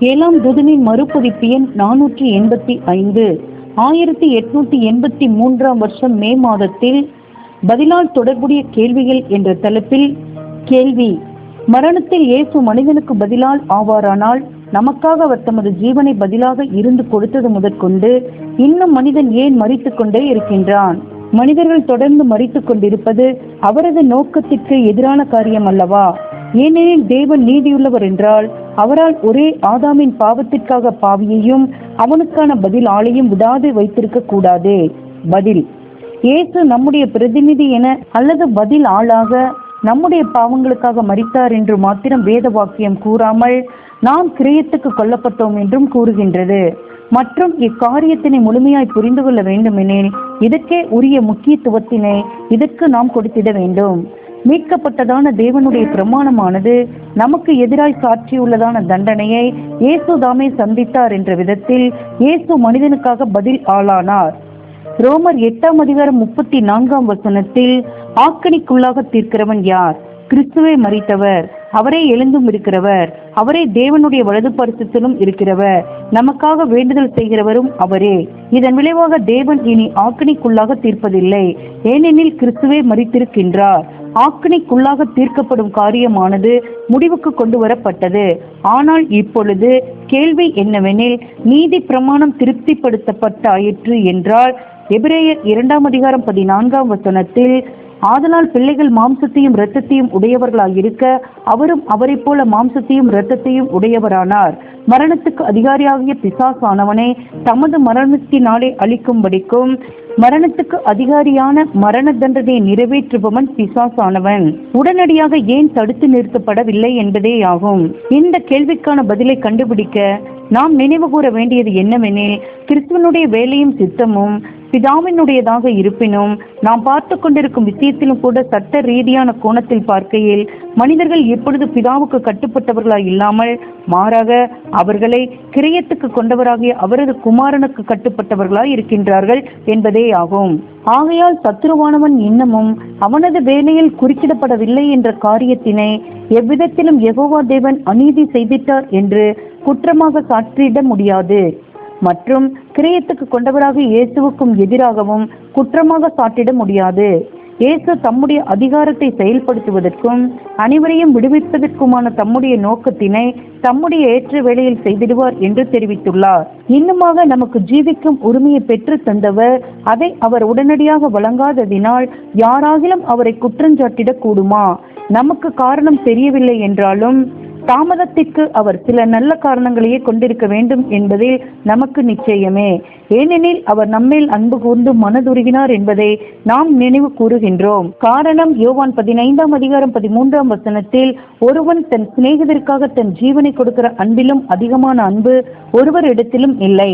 ஏழாம் துதனின் மறுபதிப்பு எண் நானூற்றி எண்பத்தி ஐந்து. ஆயிரத்தி எட்நூத்தி எண்பத்தி மூன்றாம் வருஷம் மே மாதத்தில் பதிலால் தொடர்புடைய கேள்விகள் என்ற தலைப்பில் கேள்வி மரணத்தில் இயேசு மனிதனுக்கு பதிலால் ஆவாரானால் நமக்காக அவர் தமது ஜீவனை பதிலாக இருந்து கொடுத்தது முதற்கொண்டு இன்னும் மனிதன் ஏன் மறித்து கொண்டே இருக்கின்றான்? மனிதர்கள் தொடர்ந்து மறித்து கொண்டிருப்பது அவரது நோக்கத்திற்கு எதிரான காரியம் அல்லவா? ஏனெனில் தேவன் நீதியுள்ளவர் என்றால் அவரால் ஒரே ஆதாமின் பாவத்திற்காக பாவியையும் அவனுக்கான பதில் ஆளையும் விடாது வைத்திருக்க கூடாது. பதில். இயேசு நம்முடைய பிரதிநிதி என அல்லது பதில் ஆளாக நம்முடைய பாவங்களுக்காக மறித்தார் என்று மாத்திரம் வேத வாக்கியம் கூறாமல் நாம் கிரியத்துக்கு கொல்லப்பட்டோம் என்றும் கூறுகின்றது. மற்றும் இக்காரியத்தினை முழுமையாய் புரிந்து கொள்ள வேண்டுமெனில் இதற்கே உரிய முக்கியத்துவத்தினை இதற்கு நாம் கொடுத்திட வேண்டும். மீட்கப்பட்டதான தேவனுடைய பிரமாணமானது நமக்கு எதிராய் சாட்சியுள்ளதான தண்டனையை இயேசு தாமே சந்தித்தார் என்ற விதத்தில் இயேசு மனிதனுக்காக பதில் ஆளானார். ரோமர் எட்டாம் அதிகாரம் முப்பத்தி நான்காம் வசனத்தில் ஆக்கணிக்குள்ளாக தீர்க்கிறவன் யார்? கிறிஸ்துவை மறித்தவர் அவரே எழுந்தும் இருக்கிறவர் அவரே தேவனுடைய வலது பரிசுத்திலும் இருக்கிறவர் நமக்காக வேண்டுதல் செய்கிறவரும் அவரே. இதன் விளைவாக தேவன் இனி ஆக்கணிக்குள்ளாக தீர்ப்பதில்லை ஏனெனில் கிறிஸ்துவே மறித்திருக்கின்றார் ஆக்கினைக்குள்ளாக தீர்க்கப்படும் காரியமானது முடிவுக்கு கொண்டு வரப்பட்டது ஆனால் இப்பொழுது கேள்வி என்னவெனில் நீதி பிரமாணம் திருப்திப்படுத்தப்பட்டாயிற்று என்றால் எபிரேயர் இரண்டாம் அதிகாரம் பதினான்காம் வசனத்தில் ஆதலால் பிள்ளைகள் மாம்சத்தையும் இரத்தத்தையும் உடையவர்களாயிருக்க அவரும் அவரைப் போல மாம்சத்தையும் இரத்தத்தையும் உடையவரானார். மரணத்துக்கு அதிகாரியாகிய பிசாசானவனை தமது மரணத்தினாலே அளிக்கும்படிக்கும் மரணத்துக்கு அதிகாரியான மரண தண்டனையை நிறைவேற்றுபவன் பிசாசானவன். உடனடியாக ஏன் தடுத்து நிறுத்தப்படவில்லை என்பதேயாகும். இந்த கேள்விக்கான பதிலை கண்டுபிடிக்க நாம் நினைவு கூற வேண்டியது என்னவெனில் கிறிஸ்துவனுடைய வேலையும் சித்தமும் பிதாவினுடையதாக இருப்பினும் நாம் பார்த்து கொண்டிருக்கும் விஷயத்திலும் கூட சட்ட ரீதியான கோணத்தில் பார்க்கையில் மனிதர்கள் எப்பொழுது பிதாவுக்கு கட்டுப்பட்டவர்களா இல்லாமல் மாறாக அவர்களை கிரியத்துக்கு கொண்டவராகிய அவரது குமாரனுக்கு கட்டுப்பட்டவர்களாய் இருக்கின்றார்கள் என்பதே ஆகும் ஆகையால் சத்ருவானவன் இன்னமும் அவனது வேலையில் குறுக்கிடப்படவில்லை என்ற காரியத்தினை எவ்விதத்திலும் யகோவா தேவன் அநீதி செய்திட்டார் என்று குற்றமாக சாற்றிட முடியாது. மற்றும் கிரியத்துக்கு கொண்டவராக இயேசுவுக்கும் எதிராகவும் குற்றமாக சாட்டிட முடியாது. இயேசு தம்முடைய அதிகாரத்தை செயல்படுத்துவதற்கும் அனைவரையும் விடுவிப்பதற்குமான தம்முடைய நோக்கத்தினை தம்முடைய ஏற்ற வேளையில் செய்திடுவார் என்று தெரிவித்துள்ளார். இன்னுமாக நமக்கு ஜீவிக்கும் உரிமையை பெற்று தந்தவர் அதை அவர் உடனடியாக வழங்காததினால் யாராகிலும் அவரை குற்றஞ்சாட்டிடக் கூடுமா? நமக்கு காரணம் தெரியவில்லை என்றாலும் தாமதத்திற்கு அவர் சில நல்ல காரணங்களையே கொண்டிருக்க வேண்டும் என்பதில் நமக்கு நிச்சயமே. ஏனெனில் அவர் நம்மேல் அன்பு கூர்ந்து மனதுருகினார் என்பதை நாம் நினைவு கூறுகின்றோம். காரணம் யோவான் பதினைந்தாம் அதிகாரம் பதிமூன்றாம் வசனத்தில் ஒருவன் தன் சிநேகிதருக்காக தன் ஜீவனை கொடுக்கிற அன்பிலும் அதிகமான அன்பு ஒருவர் இடத்திலும் இல்லை.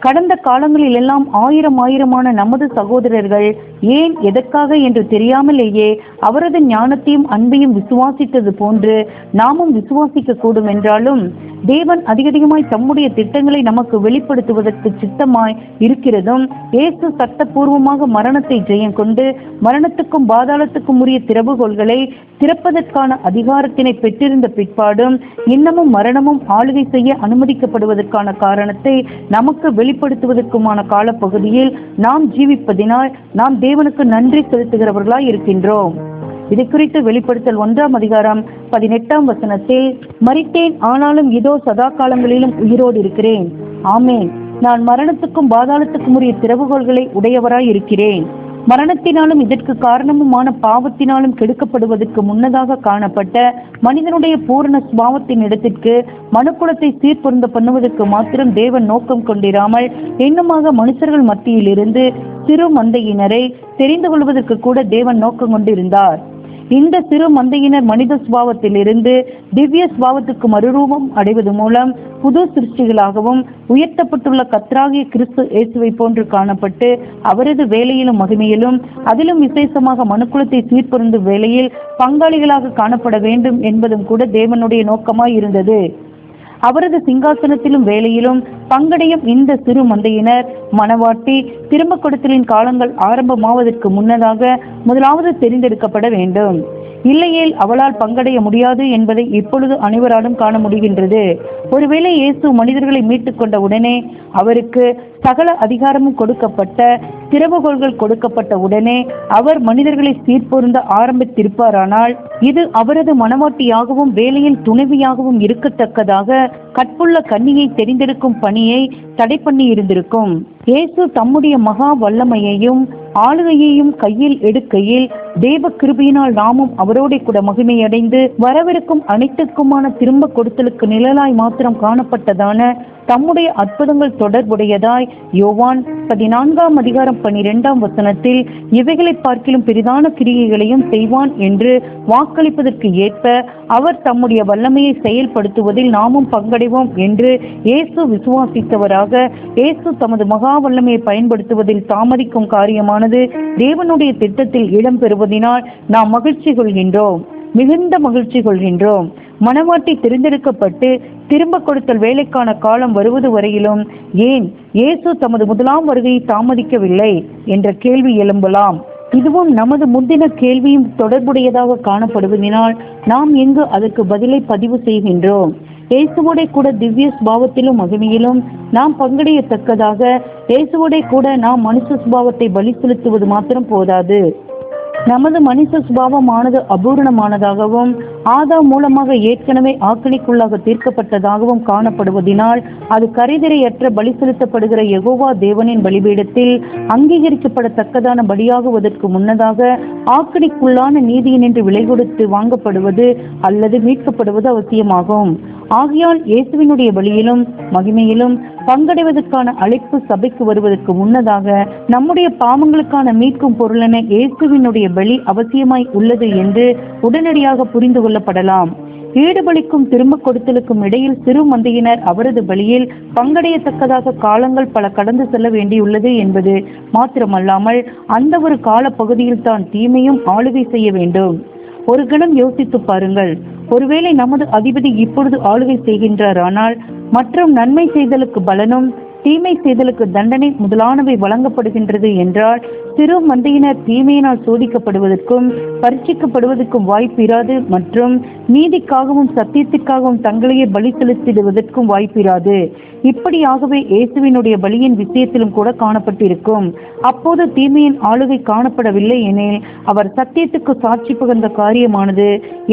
கடந்த காலங்களில் எல்லாம் ஆயிரம் ஆயிரமான நமது சகோதரர்கள் ஏன் எதற்காக என்று தெரியாமலேயே அவரது ஞானத்தையும் அன்பையும் விசுவாசித்தது போன்று நாமும் விசுவாசிக்க கூடும் என்றாலும் தேவன் அதிகதிகமாய் தம்முடைய திட்டங்களை நமக்கு வெளிப்படுத்துவதற்கு சித்தமாய் இருக்கிறதும் இயேசு சட்டபூர்வமாக மரணத்தை ஜெயம் கொண்டு மரணத்துக்கும் பாதாளத்துக்கும் உரிய திறவுகோள்களை திறப்பதற்கான அதிகாரத்தினை பெற்றிருந்த பிற்பாடும் இன்னமும் மரணமும் ஆளுகை செய்ய அனுமதிக்கப்படுவதற்கான காரணத்தை நமக்கு வெளிப்படுத்துவதற்குமான காலப்பகுதியில் நாம் ஜீவிப்பதினால் நாம் தேவ தேவனுக்கு நன்றி செலுத்துகிறவர்களாய் இருக்கின்றோம். இது குறித்து வெளிப்படுத்தல் ஒன்றாம் அதிகாரம் பதினெட்டாம் வசனத்தில் மறித்தேன் ஆனாலும் இதோ சதா காலங்களிலும் உயிரோடு இருக்கிறேன். ஆமேன். நான் மரணத்துக்கும் பாதாளத்துக்கும் உரிய திறவுகோள்களை உடையவராய் இருக்கிறேன். மரணத்தினாலும் இதற்கு காரணமுமான பாவத்தினாலும் கெடுக்கப்படுவதற்கு முன்னதாக காணப்பட்ட மனிதனுடைய பூரண சுபாவத்தின் இடத்திற்கு மனுக்குலத்தை சீர்பொருந்த பண்ணுவதற்கு மாத்திரம் தேவன் நோக்கம் கொண்டிராமல் இன்னுமாக மனுஷர்கள் மத்தியில் இருந்து சிறு மந்தையினரை தெரிந்து கொள்வதற்கு கூட தேவன் நோக்கம் கொண்டிருந்தார். இந்த சிறு மந்தையினர் மனித சுபாவத்திலிருந்து திவ்ய சுபாவத்துக்கு மறுரூபம் அடைவது மூலம் புது சிருஷ்டிகளாகவும் உயர்த்தப்பட்டுள்ள கத்ராகிய கிறிஸ்து இயேசுவை போன்று காணப்பட்டு அவரது வேலையிலும் மகிமையிலும் அதிலும் விசேஷமாக மனுக்குலத்தை சீர்பொருந்தும் வேலையில் பங்காளிகளாக காணப்பட வேண்டும் என்பதும் கூட தேவனுடைய நோக்கமாய் இருந்தது அவரது சிங்காசனத்திலும் வேலையிலும் பங்கடையும் இந்த சிறு மந்தையினர் மனவாட்டி திரும்ப கொடுத்தலின் காலங்கள் ஆரம்பமாவதற்கு முன்னதாக முதலாவது தெரிந்தெடுக்கப்பட வேண்டும். இல்லையேல் அவளால் பங்கடைய முடியாது என்பதை இப்பொழுது அனைவராலும் காண முடிகின்றது. ஒருவேளை இயேசு மனிதர்களை மீட்டுக் கொண்ட உடனே அவருக்கு சகல அதிகாரமும் கொடுக்கப்பட்ட திறவுகோள்கள் கொடுக்கப்பட்ட உடனே அவர் மனிதர்களை சீர்பொருந்த ஆரம்பித்திருப்பாரானால் இது அவரது மனவாட்டியாகவும் வேலையில் துணைவியாகவும் இருக்கத்தக்கதாக கற்புள்ள கன்னியை தெரிந்திருக்கும் பணியை தடை பண்ணி இருந்திருக்கும் இயேசு தம்முடைய மகா வல்லமையையும் ஆளுகையையும் கையில் எடுக்கையில் தேவ கிருபியினால் நாமும் அவரோட கூட மகிமையடைந்து வரவிருக்கும் அனைத்துக்குமான திரும்ப கொடுத்தலுக்கு நிழலாய் மாத்திரம் காணப்பட்டதான தம்முடைய அற்புதங்கள் தொடர்புடையதாய் யோவான் பதினான்காம் அதிகாரம் பனிரெண்டாம் வசனத்தில் இவைகளை பார்க்கிலும் பெரிதான கிரியைகளையும் செய்வான் என்று வாக்களிப்பதற்கு ஏற்ப அவர் தம்முடைய வல்லமையை செயல்படுத்துவதில் நாமும் பங்கடைவோம் என்று இயேசு விசுவாசித்தவராக இயேசு தமது மகா வல்லமையை பயன்படுத்துவதில் தாமதிக்கும் காரியமானது தேவனுடைய திட்டத்தில் இடம்பெறுவதினால் நாம் மகிழ்ச்சி கொள்கின்றோம் மிகுந்த மகிழ்ச்சி கொள்கின்றோம். மனவாட்டி தெரிந்தெடுக்கப்பட்டு திரும்ப கொடுத்தல் வேலைக்கான காலம் வருவது வரையிலும் ஏன் இயேசு தமது முதலாம் வருகையை தாமதிக்கவில்லை என்ற கேள்வி எழும்பலாம். இதுவும் நமது முந்தின கேள்வியும் தொடர்புடையதாக காணப்படுவதனால் நாம் எங்கு அதற்கு பதிலை பதிவு செய்கின்றோம். இயேசுவோட கூட திவ்ய ஸ்பாவத்திலும் மகிமையிலும் நாம் பங்கடையத்தக்கதாக இயேசுவோட கூட நாம் மனுஷ சுபாவத்தை பலி செலுத்துவது மாத்திரம் போதாது. நமது மனித சுபாவமானது அபூரணமானதாகவும் ஆதா மூலமாக ஏற்கனவே ஆக்கணிக்குள்ளாக தீர்க்கப்பட்டதாகவும் காணப்படுவதினால் அது கரைதிரையற்ற பலி செலுத்தப்படுகிற யகோவா தேவனின் பலிபீடத்தில் அங்கீகரிக்கப்படத்தக்கதான பலியாகுவதற்கு முன்னதாக ஆக்கணிக்குள்ளான நீதியினின்று விலை கொடுத்து வாங்கப்படுவது அல்லது மீட்கப்படுவது அவசியமாகும். ஆகையால் இயேசுவினுடைய வழியிலும் மகிமையிலும் பங்கடைவதற்கான அழைப்பு சபைக்கு வருவதற்கு முன்னதாக நம்முடைய பாவங்களுக்கான மீட்கும் பொருளென இயேசுவினுடைய பலி அவசியமாய் உள்ளது என்று உடனடியாக புரிந்து கொள்ளப்படலாம். ஈடுபலிக்கும் திரும்ப கொடுத்தலுக்கும் இடையில் சிறு மந்தையினர் அவரது பலியில் பங்கடையத்தக்கதாக காலங்கள் பல கடந்து செல்ல வேண்டியுள்ளது என்பது மாத்திரமல்லாமல் அந்த ஒரு கால பகுதியில் தான் தீமையும் ஆளுகை செய்ய வேண்டும். ஒரு கணம் யோசித்து பாருங்கள். ஒருவேளை நமது அதிபதி இப்பொழுது ஆளுகை செய்கின்றார். ஆனால் மற்றும் நன்மை செய்தலுக்கு பலனும் தீமை செய்தலுக்கு தண்டனை முதலானவை வழங்கப்படுகின்றது என்றால் சிறு மந்தையினர் தீமையினால் சோதிக்கப்படுவதற்கும் பரீட்சிக்கப்படுவதற்கும் வாய்ப்பிராது மற்றும் நீதிக்காகவும் சத்தியத்திற்காகவும் தங்களையே பலி செலுத்திடுவதற்கும் வாய்ப்பிராது இப்படியாகவே இயேசுவினுடைய பலியின் விஷயத்திலும் கூட காணப்பட்டிருக்கும். அப்போது தீமையின் ஆளுகை காணப்படவில்லை எனில் அவர் சத்தியத்துக்கு சாட்சி புகழ்ந்த காரியமானது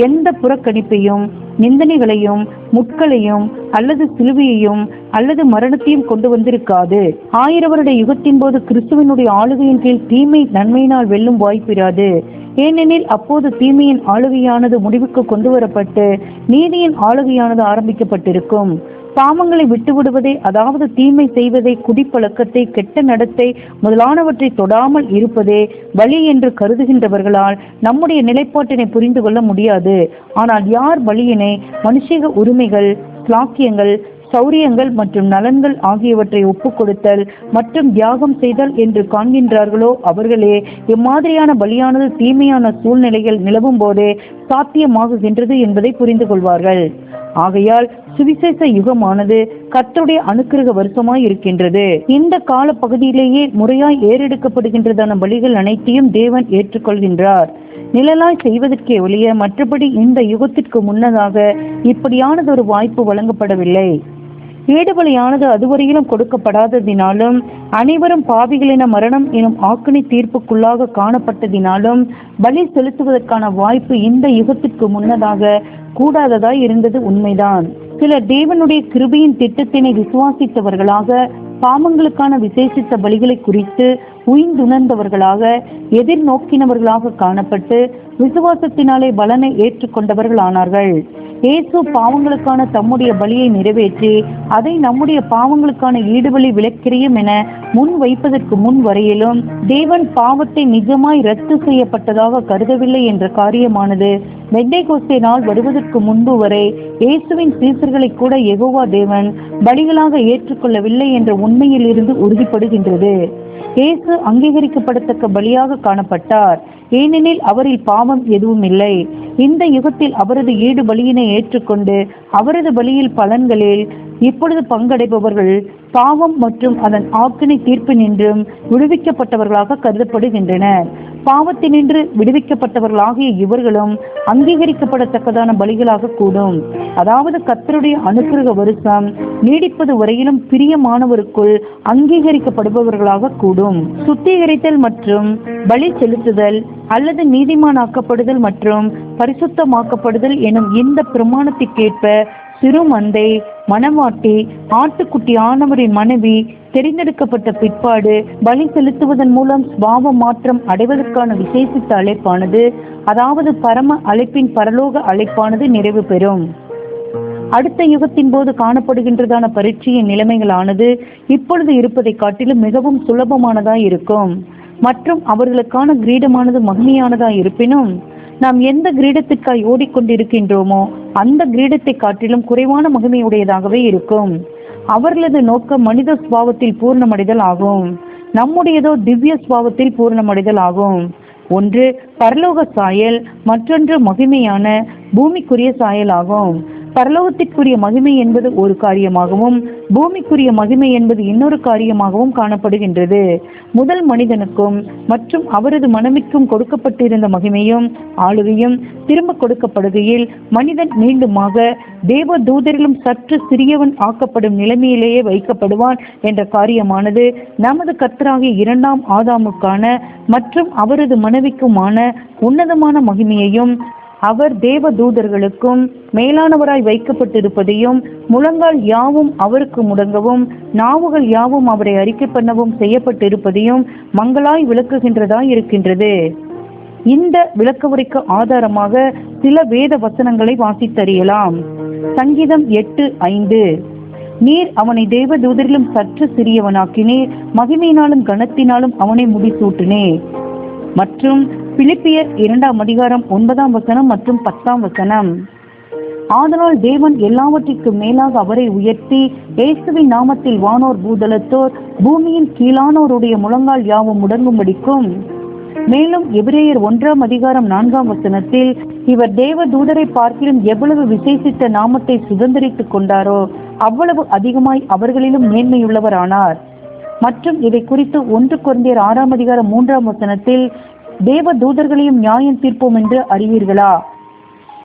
எந்த புறக்கணிப்பையும் நிந்தனைகளையும் முட்களையும் அல்லது சிலுவையையும் அல்லது மரணத்தையும் கொண்டு வந்திருக்காது. ஆயிர வருட யுகத்தின் போது கிறிஸ்துவனுடைய ஆளுகையின் கீழ் தீமை நன்மையினால் வெல்லும் வாய்ப்பிராது ஏனெனில் அப்போது தீமையின் ஆளுகையானது முடிவுக்கு கொண்டு வரப்பட்டு நீதியின் ஆளுகையானது ஆரம்பிக்கப்பட்டிருக்கும். பாவங்களை விட்டுவிடுவதை அதாவது தீமை செய்வதை குடிப்பழக்கத்தை கெட்ட நடத்தை முதலானவற்றை தொடாமல் இருப்பதே வழி என்று கருதுகின்றவர்களால் நம்முடைய நிலைப்பாட்டினை புரிந்து கொள்ள முடியாது. ஆனால் யார் வழியினை? மனுஷிக உரிமைகள் ஸ்லாக்கியங்கள் சௌரியங்கள் மற்றும் நலன்கள் ஆகியவற்றை ஒப்புக் கொடுத்தல் மற்றும் தியாகம் செய்தல் என்று காண்கின்றார்களோ அவர்களே இம்மாதிரியான பலியானது தீமையான சூழ்நிலைகள் நிலவும் போதே சாத்தியமாகுகின்றது என்பதை புரிந்து கொள்வார்கள். ஆகையால் சுவிசேஷ யுகமானது கத்தருடைய அனுக்கிரக வருஷமாய் இருக்கின்றது. இந்த கால பகுதியிலேயே முறையாய் ஏறெடுக்கப்படுகின்றதான பலிகள் அனைத்தையும் தேவன் ஏற்றுக்கொள்கின்றார். நிழலாய் செய்வதற்கே ஒழிய மற்றபடி இந்த யுகத்திற்கு முன்னதாக இப்படியானதொரு வாய்ப்பு வழங்கப்படவில்லை. ஈடுபலியானது அதுவரையிலும் கொடுக்கப்படாததினாலும் அனைவரும் பாவிகளின மரணம் எனும் ஆக்கணி தீர்ப்புக்குள்ளாக காணப்பட்டதினாலும் பலி செலுத்துவதற்கான வாய்ப்பு இந்த யுகத்திற்கு முன்னதாக கூடாததாய் இருந்தது உண்மைதான். சிலர் தேவனுடைய கிருபையின் திட்டத்தினை விசுவாசித்தவர்களாக பாமங்களுக்கான விசேஷித்த பலிகளை குறித்து உய்ந்துணர்ந்தவர்களாக எதிர்நோக்கினவர்களாக காணப்பட்டு விசுவாசத்தினாலே பலனை ஏற்றுக்கொண்டவர்கள் ஆனார்கள் இயேசு பாவங்களுக்கான தம்முடைய பலியை நிறைவேற்றி அதை நம்முடைய பாவங்களுக்கான ஈடுபலி விளக்கிரியும் என முன் வைப்பதற்கு முன் வரையிலும் தேவன் பாவத்தை நிஜமாய் ரத்து செய்யப்பட்டதாக கருதவில்லை என்ற காரியமானது வெண்டைகோஸ்தே நாள் வருவதற்கு முன்பு வரை இயேசுவின் சீசர்களை கூட எகோவா தேவன் பலிகளாக ஏற்றுக்கொள்ளவில்லை என்ற உண்மையில் இருந்து உறுதிப்படுகின்றது. இயேசு அங்கீகரிக்கப்படத்தக்க பலியாக காணப்பட்டார். ஏனெனில் அவரில் பாவம் எதுவும் இல்லை இந்த யுகத்தில் அவரது ஈடு பலியினை ஏற்றுக்கொண்டு அவரது பலியில் பலன்களில் இப்பொழுது பங்கடைபவர்கள் பாவம் மற்றும் அதன் ஆக்கினை தீர்ப்பு நின்றும் விடுவிக்கப்பட்டவர்களாக கருதப்படுகின்றனர். பாவத்தினின்று விடுவிக்கப்பட்டவர்களாகிய இவர்களும் அங்கீகரிக்கப்படத்தக்கதான பலிகளாக கூடும். அதாவது கர்த்தருடைய அனுகிரக வருஷம் நீடிப்பது வரையிலும் பிரியமானவருக்குள் அங்கீகரிக்கப்படுபவர்களாக கூடும். சுத்திகரித்தல் மற்றும் பலி செலுத்துதல் அல்லது நீதிமானாக்கப்படுதல் மற்றும் பரிசுத்தமாக்கப்படுதல் எனும் இந்த பிரமாணத்திற்கேற்ப சிறு மந்தை மணவாட்டி ஆட்டுக்குட்டி ஆனவரின் மனைவி தெரிந்தெடுக்கப்பட்ட பிற்பாடு பலி செலுத்துவதன் மூலம் சுவாவ மாற்றம் அடைவதற்கான விசேஷித்த அழைப்பானது அதாவது பரம அழைப்பின் பரலோக அழைப்பானது நிறைவு பெறும். அடுத்த யுகத்தின் போது காணப்படுகின்றதான பரீட்சையின் நிலைமைகளானது இப்பொழுது இருப்பதை காட்டிலும் மிகவும் சுலபமானதாய் இருக்கும். மற்றும் அவர்களுக்கான கிரீடமானது மகிமையானதாய் இருப்பினும் நாம் எந்த கிரீடத்திற்காய் ஓடிக்கொண்டிருக்கின்றோமோ அந்த கிரீடத்தை காட்டிலும் குறைவான மகிமையுடையதாகவே இருக்கும். அவர்களது நோக்கம் மனித சுபாவத்தில் பூர்ணமடைதல் ஆகும். நம்முடையதோ திவ்ய சுபாவத்தில் பூர்ணமடைதல் ஆகும். ஒன்று பரலோக சாயல் மற்றொன்று மகிமையான பூமிக்குரிய சாயல் ஆகும். பரலோகத்திற்குரிய மகிமை என்பது ஒரு காரியமாகவும் பூமிக்குரிய மகிமை என்பது இன்னொரு காரியமாகவும் காணப்படுகின்றது. முதல் மனிதனுக்கும் மற்றும் அவரது மனைவிக்கும் கொடுக்கப்பட்டிருந்த மகிமையும் ஆளுகையும் திரும்ப கொடுக்கப்படுகையில் மனிதன் மீண்டுமாக தேவ தூதரிலும் சற்று சிறியவன் ஆக்கப்படும் நிலைமையிலேயே வைக்கப்படுவான் என்ற காரியமானது நமது கர்த்தராகிய இரண்டாம் ஆதாமுக்கான மற்றும் அவரது மனைவிக்குமான உன்னதமான மகிமையையும் அவர் தேவ தூதர்களுக்கும் மேலானவராய் வைக்கப்பட்டிருப்பதையும் முழங்கால் யாவும் அவருக்கு முடங்கவும் நாவுகள் யாவும் அவரை அறிக்கை பண்ணவும் செய்யப்பட்டிருப்பதையும் மங்களாய் விளக்குகின்றதாய் இருக்கின்றது. இந்த விளக்கவுரைக்கு ஆதாரமாக சில வேத வசனங்களை வாசித்தறியலாம். சங்கீதம் எட்டு ஐந்து. நீர் அவனை தேவ தூதரிலும் சற்று சிறியவனாக்கினீர் மகிமையினாலும் கனத்தினாலும் அவனை முடிசூட்டினே மற்றும் பிலிப்பியர் இரண்டாம் அதிகாரம் ஒன்பதாம் வசனம் மற்றும் பத்தாம் வசனம். ஆதலால் தேவன் எல்லாவற்றிற்கும் மேலாக அவரை உயர்த்தி இயேசுவின் நாமத்தில் வானோர் பூதலத்தோர் பூமியின் கீழானோருடைய முழங்கால் யாவும் முடங்கும்படிக்கும். மேலும் எபிரேயர் ஒன்றாம் அதிகாரம் நான்காம் வசனத்தில் இவர் தேவ தூதரை பார்க்கிலும் எவ்வளவு விசேஷித்த நாமத்தை சுதந்திரித்துக் கொண்டாரோ அவ்வளவு அதிகமாய் அவர்களிலும் மேன்மையுள்ளவரானார். மற்றும் இதை குறித்து ஒன்று குழந்தையர் ஆறாம் அதிகாரம் மூன்றாம் வசனத்தில் தேவ தூதர்களையும் நியாயம் தீர்ப்போம் என்று அறிவீர்களா?